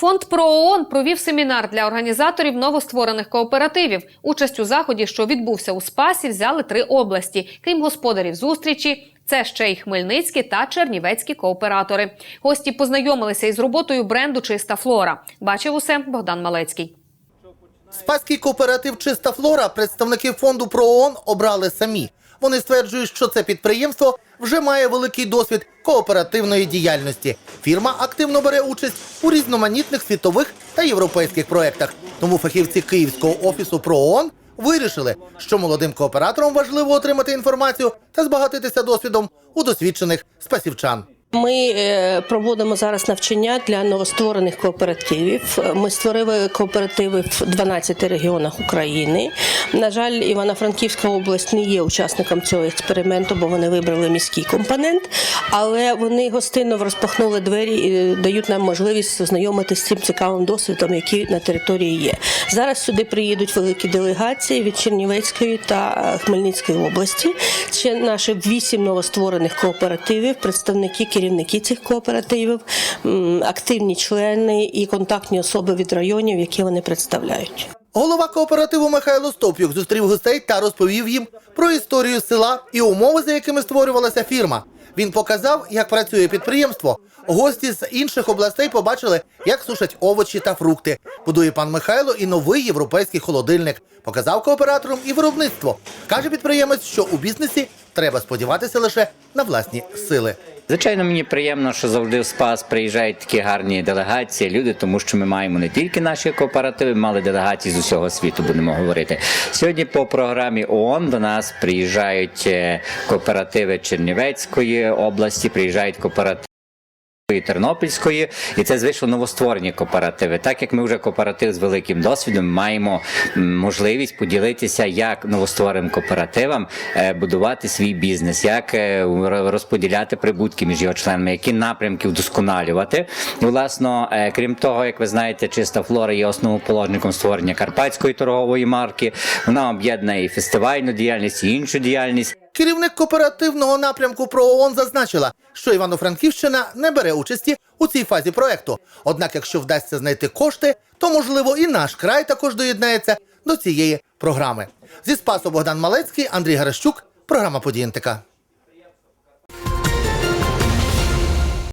Фонд ПРООН провів семінар для організаторів новостворених кооперативів. Участь у заході, що відбувся у Спасі, взяли три області. Крім господарів зустрічі, це ще й хмельницькі та чернівецькі кооператори. Гості познайомилися із роботою бренду Чиста флора. Бачив усе Богдан Малецький. Спаський кооператив Чиста флора представники фонду ПРООН обрали самі. Вони стверджують, що це підприємство вже має великий досвід кооперативної діяльності. Фірма активно бере участь у різноманітних світових та європейських проєктах. Тому фахівці Київського офісу ПРООН вирішили, що молодим кооператорам важливо отримати інформацію та збагатитися досвідом у досвідчених спасівчан. Ми е, проводимо зараз навчання для новостворених кооперативів. Ми створили кооперативи в 12 регіонах України. На жаль, Івано-Франківська область не є учасником цього експерименту, бо вони вибрали міський компонент. Але вони гостинно розпахнули двері і дають нам можливість ознайомитися з цим цікавим досвідом, який на території є. Зараз сюди приїдуть великі делегації від Чернівецької та Хмельницької області. Ще наші вісім новостворених кооперативів, представники керівники цих кооперативів, активні члени і контактні особи від районів, які вони представляють. Голова кооперативу Михайло Стоп'юк зустрів гостей та розповів їм про історію села і умови, за якими створювалася фірма. Він показав, як працює підприємство. Гості з інших областей побачили, як сушать овочі та фрукти. Будує пан Михайло і новий європейський холодильник. Показав кооператорам і виробництво. Каже підприємець, що у бізнесі треба сподіватися лише на власні сили. Звичайно, мені приємно, що завжди в Спас приїжджають такі гарні делегації, люди, тому що ми маємо не тільки наші кооперативи, мали делегації з усього світу, будемо говорити. Сьогодні по програмі ООН до нас приїжджають е, кооперативи Чернівецької області, приїжджають кооперативи. І Тернопільської, і це звично новостворені кооперативи. Так як ми вже кооператив з великим досвідом, маємо можливість поділитися, як новоствореним кооперативам е, будувати свій бізнес, як е, розподіляти прибутки між його членами, які напрямки вдосконалювати. І, власно, е, крім того, як ви знаєте, чиста флора є основоположником створення карпатської торгової марки. Вона об'єднує і фестивальну діяльність, і іншу діяльність. Керівник кооперативного напрямку ПРООН зазначила, що Івано-Франківщина не бере участі у цій фазі проекту. Однак, якщо вдасться знайти кошти, то можливо і наш край також доєднається до цієї програми. Зі Спасу Богдан Малецький, Андрій Гаращук, програма «Події НТК».